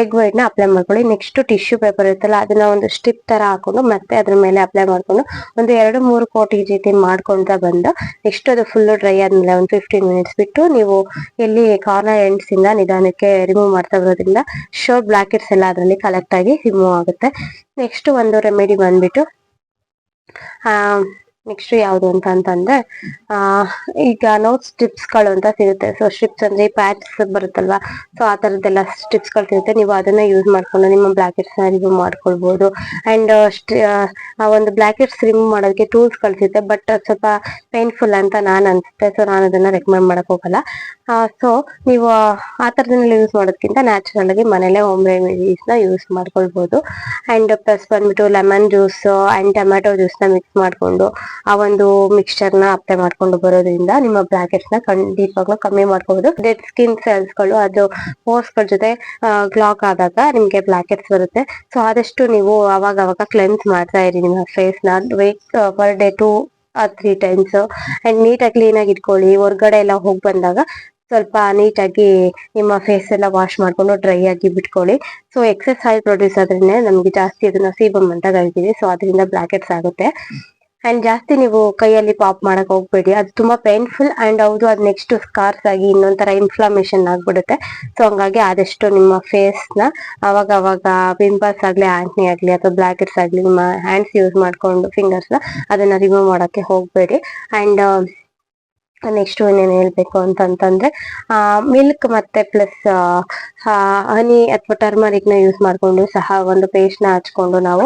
ಎಗ್ ವೈಟ್ನ ಅಪ್ಲೈ ಮಾಡ್ಕೊಳ್ಳಿ. ನೆಕ್ಸ್ಟ್ ಟಿಶ್ಯೂ ಪೇಪರ್ ಇರುತ್ತಲ್ಲ, ಅದನ್ನ ಒಂದು ಸ್ಟಿಪ್ ತರ ಹಾಕೊಂಡು ಮತ್ತೆ ಅದ್ರ ಮೇಲೆ ಅಪ್ಲೈ ಮಾಡ್ಕೊಂಡು ಒಂದು ಎರಡು ಮೂರು ಕೋಟಿ ರೀತಿ ಮಾಡ್ಕೊಂತ ಬಂದು ನೆಕ್ಸ್ಟ್ ಅದು ಫುಲ್ ಡ್ರೈ ಆದ್ಮೇಲೆ ಒಂದು ಫಿಫ್ಟೀನ್ ಮಿನಿಟ್ಸ್ ಬಿಟ್ಟು ನೀವು ಎಲ್ಲಿ ಕಾರ್ನರ್ ಎಂಡ್ಸ್ ಇಂದ ನಿಧಾನಕ್ಕೆ ರಿಮೂವ್ ಮಾಡ್ತಾ ಬರೋದ್ರಿಂದ ಶೋರ್ ಬ್ಲಾಕೆಟ್ಸ್ ಎಲ್ಲ ಅದರಲ್ಲಿ ಕಲೆಕ್ಟ್ ಆಗಿ ರಿಮೂವ್ ಆಗುತ್ತೆ. ನೆಕ್ಸ್ಟ್ ಒಂದು ರೆಮಿಡಿ ಬಂದ್ಬಿಟ್ಟು ನೆಕ್ಸ್ಟ್ ಯಾವುದು ಅಂತ ಅಂತಂದ್ರೆ, ಆ, ಈಗ ನೋಟ್ ಸ್ಟ್ರಿಪ್ಸ್ಗಳು ಅಂತ ಸಿಗುತ್ತೆ. ಸೊ ಸ್ಟ್ರಿಪ್ಸ್ ಅಂದ್ರೆ ಪ್ಯಾಚ್ ಬರುತ್ತಲ್ವಾ? ಸೊ ಆ ತರದ್ದೆಲ್ಲ ಸ್ಟ್ರಿಪ್ಸ್ಗಳು ಸಿಗುತ್ತೆ. ನೀವು ಅದನ್ನ ಯೂಸ್ ಮಾಡ್ಕೊಂಡು ನಿಮ್ಮ ಬ್ಲಾಕೆಟ್ಸ್ನ ರಿಮೂವ್ ಮಾಡ್ಕೊಳ್ಬಹುದು ಅಂಡ್ ಆ ಒಂದು ಬ್ಲಾಕೆಟ್ಸ್ ರಿಮೂವ್ ಮಾಡೋದಕ್ಕೆ ಟೂಲ್ಸ್ಗಳು ಸಿಗುತ್ತೆ ಬಟ್ ಸ್ವಲ್ಪ ಪೇನ್ಫುಲ್ ಅಂತ ನಾನು ಅನ್ಸುತ್ತೆ. ಸೊ ನಾನು ಅದನ್ನ ರೆಕಮೆಂಡ್ ಮಾಡಕ್ ಹೋಗಲ್ಲ. ಸೊ ನೀವು, ಆ ತರದನ್ನೆಲ್ಲ ಯೂಸ್ ಮಾಡೋದಕ್ಕಿಂತ ನ್ಯಾಚುರಲ್ ಆಗಿ ಮನೇಲೆ ಹೋಮ್ ರೆಮಿಡೀಸ್ನ ಯೂಸ್ ಮಾಡ್ಕೊಳ್ಬಹುದು ಅಂಡ್ ಪ್ಲಸ್ ಬಂದ್ಬಿಟ್ಟು ಲೆಮನ್ ಜ್ಯೂಸ್ ಅಂಡ್ ಟೊಮ್ಯಾಟೊ ಜ್ಯೂಸ್ನ ಮಿಕ್ಸ್ ಮಾಡ್ಕೊಂಡು ಆ ಒಂದು ಮಿಕ್ಸ್ಚರ್ನ ಅಪ್ಲೈ ಮಾಡ್ಕೊಂಡು ಬರೋದ್ರಿಂದ ನಿಮ್ಮ ಬ್ಲಾಕೆಟ್ಸ್ನ ಖಂಡಿತವಾಗ್ಲೂ ಕಮ್ಮಿ ಮಾಡ್ಕೋಬಹುದು ಡೆಡ್ ಸ್ಕಿನ್ ಸೆಲ್ಸ್ಗಳು, ಅದು ಪೋರ್ಸ್ಗಳ ಜೊತೆ ಗ್ಲಾಕ್ ಆದಾಗ ನಿಮ್ಗೆ ಬ್ಲಾಕೆಟ್ಸ್ ಬರುತ್ತೆ. ಸೊ ಆದಷ್ಟು ನೀವು ಅವಾಗ ಅವಾಗ ಕ್ಲೆನ್ಸ್ ಮಾಡ್ತಾ ಇರಿ ನಿಮ್ಮ ಫೇಸ್ನ. Week per day two three times and ನೀಟಾಗಿ ಕ್ಲೀನ್ ಆಗಿ ಇಟ್ಕೊಳ್ಳಿ. ಹೊರ್ಗಡೆ ಎಲ್ಲ ಹೋಗಿ ಬಂದಾಗ ಸ್ವಲ್ಪ ನೀಟಾಗಿ ನಿಮ್ಮ ಫೇಸ್ ಎಲ್ಲ ವಾಶ್ ಮಾಡ್ಕೊಂಡು ಡ್ರೈ ಆಗಿ ಬಿಟ್ಕೊಳ್ಳಿ. ಸೊ ಎಕ್ಸೆಸ್ ಆಯಿಲ್ ಪ್ರೊಡ್ಯೂಸ್ ಆದ್ರೆ ನಮ್ಗೆ ಜಾಸ್ತಿ ಅದನ್ನ ಸೀಬಮ್ ಅಂತ ಕರಿತೀವಿ. ಸೊ ಅದರಿಂದ ಬ್ಲಾಕೆಟ್ಸ್ ಆಗುತ್ತೆ. ಅಂಡ್ ಜಾಸ್ತಿ ನೀವು ಕೈಯಲ್ಲಿ ಪಾಪ್ ಮಾಡಕ್ ಹೋಗ್ಬೇಡಿ. ಅದು ತುಂಬಾ ಪೇನ್ಫುಲ್ ಅಂಡ್ ಹೌದು, ಅದ್ ನೆಕ್ಸ್ಟ್ ಸ್ಕಾರ್ಸ್ ಆಗಿ ಇನ್ನೊಂಥರ ಇನ್ಫ್ಲಮೇಷನ್ ಆಗ್ಬಿಡುತ್ತೆ. ಸೊ ಹಂಗಾಗಿ ಆದಷ್ಟು ನಿಮ್ಮ ಫೇಸ್ನ ಅವಾಗ ಅವಾಗ ಪಿಂಪಲ್ಸ್ ಆಗ್ಲಿ ಆಂಟ್ನಿ ಆಗ್ಲಿ, ಅಥವಾ ಬ್ಲಾಕೆಟ್ಸ್ ಆಗ್ಲಿ ನಿಮ್ಮ ಹ್ಯಾಂಡ್ಸ್ ಯೂಸ್ ಮಾಡ್ಕೊಂಡು ಫಿಂಗರ್ಸ್ನ ಅದನ್ನ ರಿಮೂವ್ ಮಾಡಕ್ಕೆ ಹೋಗ್ಬೇಡಿ. ಅಂಡ್ ನೆಕ್ಸ್ಟ್ ಏನೇನು ಹೇಳ್ಬೇಕು ಅಂತಂತಂದ್ರೆ ಮಿಲ್ಕ್ ಮತ್ತೆ ಪ್ಲಸ್ ಹನಿ ಅಥವಾ ಟರ್ಮರಿಕ್ನ ಯೂಸ್ ಮಾಡ್ಕೊಂಡು ಸಹ ಒಂದು ಪೇಸ್ಟ್ನ ಹಚ್ಕೊಂಡು ನಾವು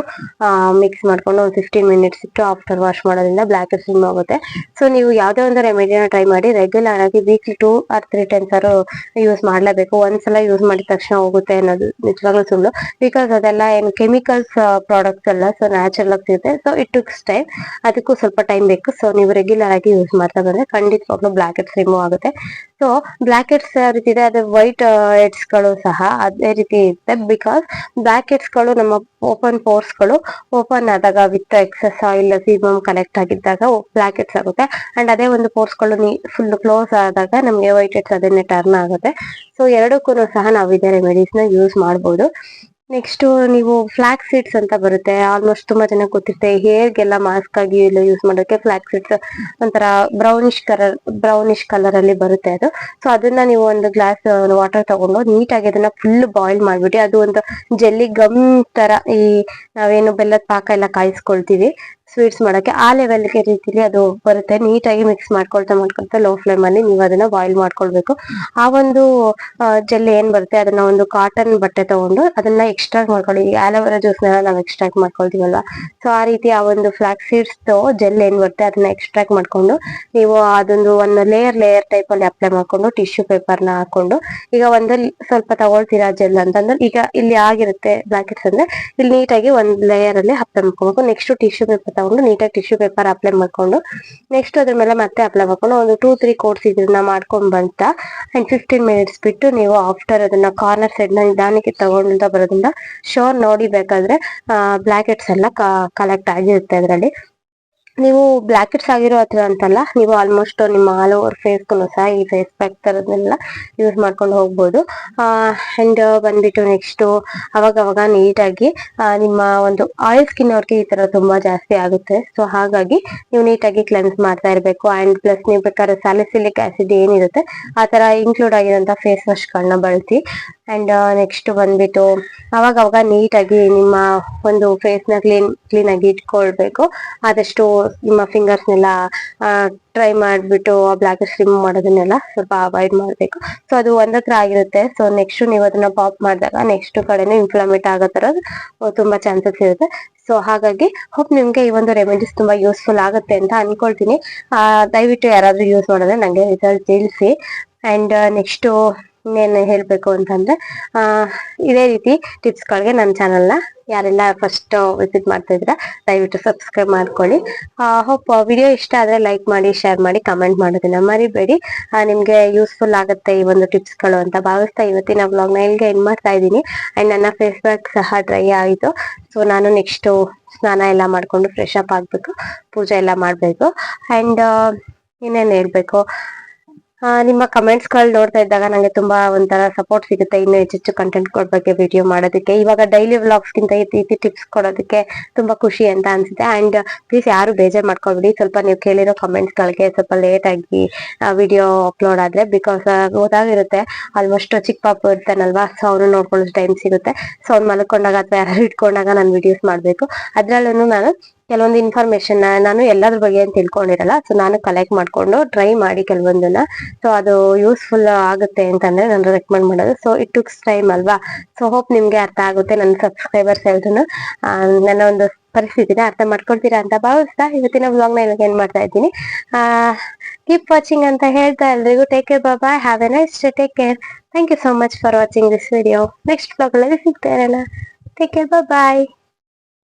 ಮಿಕ್ಸ್ ಮಾಡ್ಕೊಂಡು ಒಂದು ಫಿಫ್ಟೀನ್ ಮಿನಿಟ್ಸ್ ಇಟ್ಟು ಆಫ್ಟರ್ ವಾಶ್ ಮಾಡೋದ್ರಿಂದ ಬ್ಲ್ಯಾಕ್ ರಿಮೂವ್ ಆಗುತ್ತೆ. ಸೊ ನೀವು ಯಾವುದೇ ಒಂದು ರೆಮಿಡಿನ ಟ್ರೈ ಮಾಡಿ ರೆಗ್ಯುಲರ್ ಆಗಿ weekly two or three times ಆರು ಯೂಸ್ ಮಾಡ್ಲೇಬೇಕು. ಒಂದ್ಸಲ ಯೂಸ್ ಮಾಡಿದ ತಕ್ಷಣ ಹೋಗುತ್ತೆ ಅನ್ನೋದು ನಿಜವಾಗ್ಲೂ ಸುಳ್ಳು. ಬಿಕಾಸ್ ಅದೆಲ್ಲ ಏನು ಕೆಮಿಕಲ್ಸ್ ಪ್ರಾಡಕ್ಟ್ಸ್ ಅಲ್ಲ ಸೊ ನ್ಯಾಚುರಲ್ ಆಗಿ ಸಿಗುತ್ತೆ. ಸೊ ಇಟ್ ಟುಕ್ಸ್ ಟೈಮ್ ಅದಕ್ಕೂ ಸ್ವಲ್ಪ ಟೈಮ್ ಬೇಕು. ಸೊ ನೀವು ರೆಗ್ಯುಲರ್ ಆಗಿ ಯೂಸ್ ಮಾಡ್ತಾ ಬಂದ್ರೆ ಖಂಡಿತವಾಗ್ಲೂ ಬ್ಲ್ಯಾಕ್ ಹೆಡ್ಸ್ ರಿಮೂವ್ ಆಗುತ್ತೆ. ಸೊ ಬ್ಲಾಕ್ ಹೆಡ್ಸ್ ಯಾವ ರೀತಿ ಇದೆ ಅದೇ ವೈಟ್ ಹೆಡ್ಸ್ಗಳು ಸಹ ಅದೇ ರೀತಿ ಇರುತ್ತೆ ಬಿಕಾಸ್ ಬ್ಲಾಕ್ ಹೆಡ್ಸ್ಗಳು ನಮ್ಮ ಓಪನ್ ಪೋರ್ಸ್ಗಳು ಓಪನ್ ಆದಾಗ with excess oil sebum collect ಆಗಿದ್ದಾಗ ಬ್ಲಾಕ್ ಹೆಡ್ಸ್ ಆಗುತ್ತೆ. ಅಂಡ್ ಅದೇ ಒಂದು ಪೋರ್ಸ್ಗಳು ಫುಲ್ ಕ್ಲೋಸ್ ಆದಾಗ ನಮಗೆ ವೈಟ್ ಹೆಡ್ಸ್ ಅದನ್ನೇ ಟರ್ನ್ ಆಗುತ್ತೆ. ಸೊ ಎರಡಕ್ಕೂ ಸಹ ನಾವು ಇದೇ ರೆಮಿಡೀಸ್ನ ಯೂಸ್ ಮಾಡಬಹುದು ನೆಕ್ಸ್ಟ್ ನೀವು ಫ್ಲಾಕ್ ಸೀಡ್ಸ್ ಅಂತ ಬರುತ್ತೆ. ಆಲ್ಮೋಸ್ಟ್ ತುಂಬಾ ಜನ ಗೊತ್ತಿರುತ್ತೆ ಹೇರ್ಗೆಲ್ಲ ಮಾಸ್ಕ್ ಆಗಿ ಎಲ್ಲ ಯೂಸ್ ಮಾಡೋಕೆ ಫ್ಲಾಕ್ ಸೀಡ್ಸ್ ಒಂಥರ ಬ್ರೌನಿಶ್ ಕಲರ್ ಬ್ರೌನಿಶ್ ಕಲರ್ ಅಲ್ಲಿ ಬರುತ್ತೆ ಅದು. ಸೊ ಅದನ್ನ ನೀವು ಒಂದು ಗ್ಲಾಸ್ ವಾಟರ್ ತಗೊಂಡು ನೀಟಾಗಿ ಅದನ್ನ ಫುಲ್ ಬಾಯ್ಲ್ ಮಾಡ್ಬಿಟ್ಟು ಅದು ಒಂದು ಜೆಲ್ಲಿ ಗಮ್ ತರ ಈ ನಾವೇನು ಬೆಲ್ಲದ ಪಾಕ ಎಲ್ಲ ಕಾಯಿಸ್ಕೊಳ್ತೀವಿ. ಸ್ವೀಟ್ಸ್ ಮಾಡಕ್ಕೆ ಆ ಲೆವೆಲ್ಗೆ ರೀತಿಲಿ ಅದು ಬರುತ್ತೆ. ನೀಟಾಗಿ ಮಿಕ್ಸ್ ಮಾಡ್ಕೊಳ್ತಾ ಮಾಡ್ಕೊಳ್ತಾ ಲೋ ಫ್ಲೇಮ್ ಅಲ್ಲಿ ನೀವು ಅದನ್ನ ಬಾಯ್ಲ್ ಮಾಡ್ಕೊಳ್ಬೇಕು. ಆ ಒಂದು ಜೆಲ್ ಏನ್ ಬರುತ್ತೆ, ಅದನ್ನ ಒಂದು ಕಾಟನ್ ಬಟ್ಟೆ ತಗೊಂಡು ಅದನ್ನ ಎಕ್ಸ್ಟ್ರಾಕ್ಟ್ ಮಾಡ್ಕೊಳ್ಳಿ. ಆಲೋವೆರಾ ನ ನಾವು ಎಕ್ಸ್ಟ್ರಾಕ್ಟ್ ಮಾಡ್ಕೊಳ್ತೀವಲ್ವಾ? ಸೊ ಆ ರೀತಿ ಆ ಒಂದು ಫ್ಲಾಕ್ ಸೀಡ್ಸ್ ಜೆಲ್ ಏನ್ ಬರುತ್ತೆ, ಅದನ್ನ ಎಕ್ಸ್ಟ್ರಾಕ್ಟ್ ಮಾಡ್ಕೊಂಡು ನೀವು ಅದೊಂದು ಒಂದು ಲೇಯರ್ ಲೇಯರ್ ಟೈಪ್ ಅಲ್ಲಿ ಅಪ್ಲೈ ಮಾಡ್ಕೊಂಡು ಟಿಶ್ಯೂ ಪೇಪರ್ನ ಹಾಕೊಂಡು ಈಗ ಒಂದಲ್ಲಿ ಸ್ವಲ್ಪ ತಗೊಳ್ತೀರಾ ಜೆಲ್ ಅಂತಂದ್ರೆ ಈಗ ಇಲ್ಲಿ ಆಗಿರುತ್ತೆ ಬ್ಲಾಕೆಟ್ಸ್ ಅಂದ್ರೆ, ಇಲ್ಲಿ ನೀಟಾಗಿ ಒಂದ್ ಲೇಯರ್ ಅಲ್ಲಿ ಅಪ್ಲೈ ಮಾಡ್ಕೊಬೇಕು. ನೆಕ್ಸ್ಟ್ ಟಿಶ್ಯೂ ಪೇಪರ್ ತಗೊಂಡು ನೀಟಾಗಿ ಟಿಶ್ಯೂ ಪೇಪರ್ ಅಪ್ಲೈ ಮಾಡ್ಕೊಂಡು ನೆಕ್ಸ್ಟ್ ಅದ್ರ ಮೇಲೆ ಮತ್ತೆ ಅಪ್ಲೈ ಮಾಡ್ಕೊಂಡು ಒಂದು ಟೂ ತ್ರೀ ಕೋರ್ಸ್ ಇದನ್ನ ಮಾಡ್ಕೊಂಡು ಬಂತ ಅಂಡ್ ಫಿಫ್ಟೀನ್ ಮಿನಿಟ್ಸ್ ಬಿಟ್ಟು ನೀವು ಆಫ್ಟರ್ ಅದನ್ನ ಕಾರ್ನರ್ ಸೈಡ್ನ ನಿಧಾನಕ್ಕೆ ತಗೊಂಡ ಬರೋದ್ರಿಂದ ಶೋರ್ ನೋಡಿ ಬೇಕಾದ್ರೆ ಬ್ಲಾಕೆಟ್ಸ್ ಎಲ್ಲ ಕಲೆಕ್ಟ್ ಆಗಿರುತ್ತೆ ಅದರಲ್ಲಿ. ನೀವು ಬ್ಲಾಕೆಟ್ಸ್ ಆಗಿರೋ ಹತ್ರ ಅಂತಲ್ಲ, ನೀವು ಆಲ್ಮೋಸ್ಟ್ ನಿಮ್ಮ ಆಲ್ ಓವರ್ ಫೇಸ್ಗೂ ಸಹ ಈ ಫೇಸ್ ಪ್ಯಾಕ್ ತರದನ್ನೆಲ್ಲ ಯೂಸ್ ಮಾಡ್ಕೊಂಡು ಹೋಗ್ಬೋದು. ಅಂಡ್ ಬಂದ್ಬಿಟ್ಟು ನೆಕ್ಸ್ಟ್ ಅವಾಗ ಅವಾಗ ನೀಟಾಗಿ ನಿಮ್ಮ ಒಂದು ಆಯಿಲ್ ಸ್ಕಿನ್ ಅವ್ರಿಗೆ ಈ ತರ ತುಂಬಾ ಜಾಸ್ತಿ ಆಗುತ್ತೆ. ಸೊ ಹಾಗಾಗಿ ನೀವು ನೀಟಾಗಿ ಕ್ಲೆನ್ಸ್ ಮಾಡ್ತಾ ಇರಬೇಕು. ಅಂಡ್ ಪ್ಲಸ್ ನೀವು ಬೇಕಾದ್ರೆ ಸ್ಯಾಲಿಸಿಲಿಕ್ ಆಸಿಡ್ ಏನಿರುತ್ತೆ, ಆ ತರ ಇನ್ಕ್ಲೂಡ್ ಆಗಿರೋಂಥ ಫೇಸ್ ವಾಶ್ ಗಳನ್ನ ಬಳಸಿ. ಅಂಡ್ ನೆಕ್ಸ್ಟ್ ಬಂದ್ಬಿಟ್ಟು ಅವಾಗ ಅವಾಗ ನೀಟಾಗಿ ನಿಮ್ಮ ಒಂದು ಫೇಸ್ನ ಕ್ಲೀನ್ ಕ್ಲೀನ್ ಆಗಿ ಇಟ್ಕೊಳ್ಬೇಕು. ಆದಷ್ಟು ನಿಮ್ಮ ಫಿಂಗರ್ಸ್ನೆಲ್ಲ ಟ್ರೈ ಮಾಡ್ಬಿಟ್ಟು ಆ ಬ್ಲಾಕ್ ರಿಮೂವ್ ಮಾಡೋದನ್ನೆಲ್ಲ ಸ್ವಲ್ಪ ಅವಾಯ್ಡ್ ಮಾಡಬೇಕು. ಸೊ ಅದು ಒಂದತ್ರ ಆಗಿರುತ್ತೆ. ಸೊ ನೆಕ್ಸ್ಟ್ ನೀವು ಅದನ್ನ ಪಾಪ್ ಮಾಡಿದಾಗ ನೆಕ್ಸ್ಟ್ ಕಡೆನೂ ಇನ್ಫ್ಲಮೇಟ್ ಆಗೋ ತರ ತುಂಬಾ ಚಾನ್ಸಸ್ ಇರುತ್ತೆ. ಸೊ ಹಾಗಾಗಿ ಹೋಪ್ ನಿಮ್ಗೆ ಈ ಒಂದು ರೆಮಿಡೀಸ್ ತುಂಬಾ ಯೂಸ್ಫುಲ್ ಆಗುತ್ತೆ ಅಂತ ಅನ್ಕೊಳ್ತೀನಿ. ದಯವಿಟ್ಟು ಯಾರಾದ್ರೂ ಯೂಸ್ ಮಾಡಿದ್ರೆ ನಂಗೆ ರಿಸಲ್ಟ್ ತಿಳಿಸಿ. ಅಂಡ್ ನೆಕ್ಸ್ಟ್ ಇನ್ನೇನು ಹೇಳ್ಬೇಕು ಅಂತಂದ್ರೆ, ಆ, ಇದೇ ರೀತಿ ಟಿಪ್ಸ್ ಗಳಿಗೆ ನನ್ನ ಚಾನಲ್ನ ಯಾರೆಲ್ಲ ಫಸ್ಟ್ ವಿಸಿಟ್ ಮಾಡ್ತಾ ಇದ್ರ ದಯವಿಟ್ಟು ಸಬ್ಸ್ಕ್ರೈಬ್ ಮಾಡ್ಕೊಳ್ಳಿ. ಹೋಪ್ ವಿಡಿಯೋ ಇಷ್ಟ ಆದ್ರೆ ಲೈಕ್ ಮಾಡಿ ಶೇರ್ ಮಾಡಿ ಕಮೆಂಟ್ ಮಾಡೋದನ್ನ ಮರಿಬೇಡಿ. ನಿಮ್ಗೆ ಯೂಸ್ಫುಲ್ ಆಗುತ್ತೆ ಈ ಒಂದು ಟಿಪ್ಸ್ಗಳು ಅಂತ ಭಾವಿಸ್ತಾ ಇವತ್ತಿನ ಬ್ಲಾಗ್ನ ಇಲ್ಲಿಗೆ ಎಂಡ್ ಮಾಡ್ತಾ ಇದ್ದೀನಿ. ಅಂಡ್ ನನ್ನ ಫೇಸ್ ಪ್ಯಾಕ್ ಸಹ ಡ್ರೈ ಆಯಿತು. ಸೊ ನಾನು ನೆಕ್ಸ್ಟ್ ಸ್ನಾನ ಎಲ್ಲ ಮಾಡ್ಕೊಂಡು ಫ್ರೆಶ್ ಅಪ್ ಆಗ್ಬೇಕು, ಪೂಜೆ ಎಲ್ಲ ಮಾಡ್ಬೇಕು. ಅಂಡ್ ಇನ್ನೇನು ಹೇಳ್ಬೇಕು? ನಿಮ್ಮ ಕಮೆಂಟ್ಸ್ಗಳು ನೋಡ್ತಾ ಇದ್ದಾಗ ನಂಗೆ ತುಂಬಾ ಒಂಥರ ಸಪೋರ್ಟ್ ಸಿಗುತ್ತೆ. ಇನ್ನು ಹೆಚ್ಚೆಚ್ಚು ಕಂಟೆಂಟ್ ಬಗ್ಗೆ ವಿಡಿಯೋ ಮಾಡೋದಕ್ಕೆ. ಇವಾಗ ಡೈಲಿ ವ್ಲಾಗ್ಸ್ ಗಿಂತ ಈ ರೀತಿ ಟಿಪ್ಸ್ ಕೊಡೋದಕ್ಕೆ ತುಂಬಾ ಖುಷಿ ಅಂತ ಅನ್ಸುತ್ತೆ. ಅಂಡ್ ಪ್ಲೀಸ್ ಯಾರು ಬೇಜಾರ್ ಮಾಡ್ಕೊಳ್ಬಿಡಿ. ಸ್ವಲ್ಪ ನೀವು ಕೇಳಿರೋ ಕಮೆಂಟ್ಸ್ ಗಳಿಗೆ ಸ್ವಲ್ಪ ಲೇಟ್ ಆಗಿ ವಿಡಿಯೋ ಅಪ್ಲೋಡ್ ಆದ್ರೆ ಬಿಕಾಸ್ ಗೊತ್ತಾಗಿರುತ್ತೆ. ಆಲ್ಮೋಸ್ಟ್ ಚಿಕ್ಕ ಪಾಪು ಇರ್ತಾನಲ್ವಾ ಸೊ ಅವ್ರು ನೋಡ್ಕೊಳ್ಳೋ ಟೈಮ್ ಸಿಗುತ್ತೆ. ಸೊ ಅವ್ನು ಮಲ್ಕೊಂಡಾಗ ಅಥವಾ ಯಾರು ಇಟ್ಕೊಂಡಾಗ ನಾನು ವಿಡಿಯೋಸ್ ಮಾಡ್ಬೇಕು. ಅದ್ರಲ್ಲೂ ನಾನು ಕೆಲವೊಂದು ಇನ್ಫಾರ್ಮೇಶನ್ ನಾನು ಎಲ್ಲದ್ರ ಬಗ್ಗೆ ತಿಳ್ಕೊಂಡಿರಲ್ಲ ಸೊ ನಾನು ಕಲೆಕ್ಟ್ ಮಾಡ್ಕೊಂಡು ಟ್ರೈ ಮಾಡಿ ಕೆಲವೊಂದನ್ನ. ಸೊ ಅದು ಯೂಸ್ಫುಲ್ ಆಗುತ್ತೆ ಅಂತಂದ್ರೆ ನಾನು ರೆಕಮೆಂಡ್ ಮಾಡೋದು. ಸೊ ಇಟ್ ಟುಕ್ಸ್ ಟೈಮ್ ಅಲ್ವಾ? ಸೊ ಹೋಪ್ ನಿಮ್ಗೆ ಅರ್ಥ ಆಗುತ್ತೆ ನನ್ನ ಸಬ್ಸ್ಕ್ರೈಬರ್ಸ್ ಎಲ್ರು ನನ್ನ ಒಂದು ಪರಿಸ್ಥಿತಿನ ಅರ್ಥ ಮಾಡ್ಕೊಳ್ತೀರಾ ಅಂತ ಭಾವಿಸ್ತಾ ಇವತ್ತಿನ ಬ್ಲಾಗ್ನ ಇವಾಗ ಏನ್ ಮಾಡ್ತಾ ಇದ್ದೀನಿ. ಕೀಪ್ ವಾಚಿಂಗ್ ಅಂತ ಹೇಳ್ತಾ ಎಲ್ರಿಗೂ take care bye have a nice take care thank you so much for watching this video next blog ಅಲ್ಲಿ ಸಿಗ್ತಾ ಇರೋಣ. ಟೇಕ್ ಕೇರ್ ಬಾಯ್